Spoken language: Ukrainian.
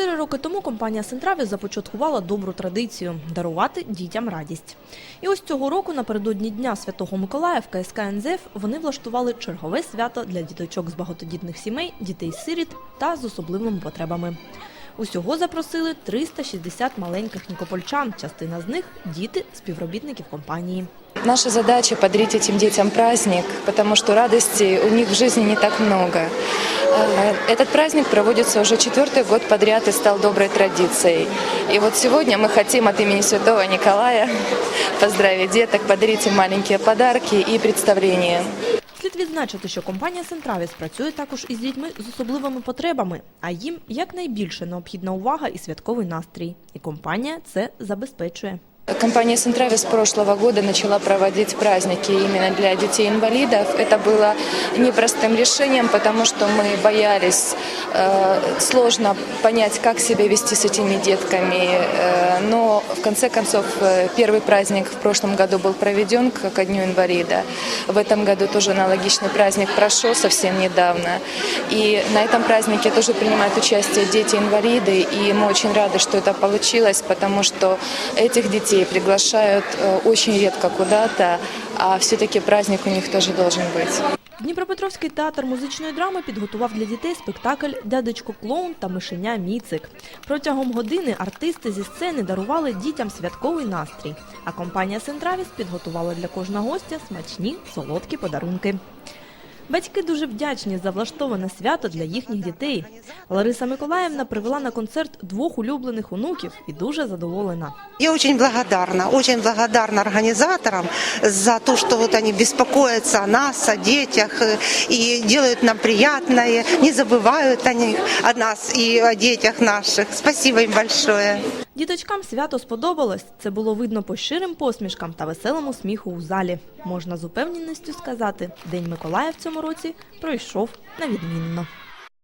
Чотири роки тому компанія Сентраві започаткувала добру традицію дарувати дітям радість. І ось цього року, напередодні Дня Святого Миколая в КСК НЗФ, вони влаштували чергове свято для діточок з багатодітних сімей, дітей-сиріт та з особливими потребами. Усього запросили 360 маленьких нікопольчан. Частина з них діти співробітників компанії. Наша задача подарить этим детям праздник, потому что радости у них в жизни не так много. Э, Этот праздник проводится уже четвертый год подряд и стал доброй традицией. И вот сегодня мы хотим от имени Святого Николая поздравить деток, подарить им маленькие подарки и представления. Слід відзначити, що компанія Сентравіс працює також із дітьми з особливими потребами, а їм якнайбільше необхідна увага і святковий настрій. І компанія це забезпечує. Компания «Сентрави» с прошлого года начала проводить праздники именно для детей-инвалидов. Это было непростым решением, потому что мы боялись, э, сложно понять, как себя вести с этими детками. Э, но в конце концов э, первый праздник в прошлом году был проведен ко Дню инвалида. В этом году тоже аналогичный праздник прошел совсем недавно. И на этом празднике тоже принимают участие дети-инвалиды. И мы очень рады, что это получилось, потому что этих детей приглашают э, очень редко куда-то, а все-таки праздник у них тоже должен быть. Дніпропетровський театр музичної драми підготував для дітей спектакль Дядечко клоун та мишеня Міцик. Протягом години артисти зі сцени дарували дітям святковий настрій. А компанія Сентравіс підготувала для кожного гостя смачні солодкі подарунки. Батьки дуже вдячні за влаштоване свято для їхніх дітей. Лариса Миколаївна привела на концерт двох улюблених онуків і дуже задоволена. Я очень благодарна, очень благодарна организаторам за то, что вот они беспокоятся о нас, о детях э, и делают нам приятное, не забывают о них, о нас и о детях наших. Спасибо им большое. Діточкам свято сподобалось. Це було видно по щирим посмішкам та веселому сміху у залі. Можна з упевненістю сказати, День Миколая в цьому році пройшов на відмінно.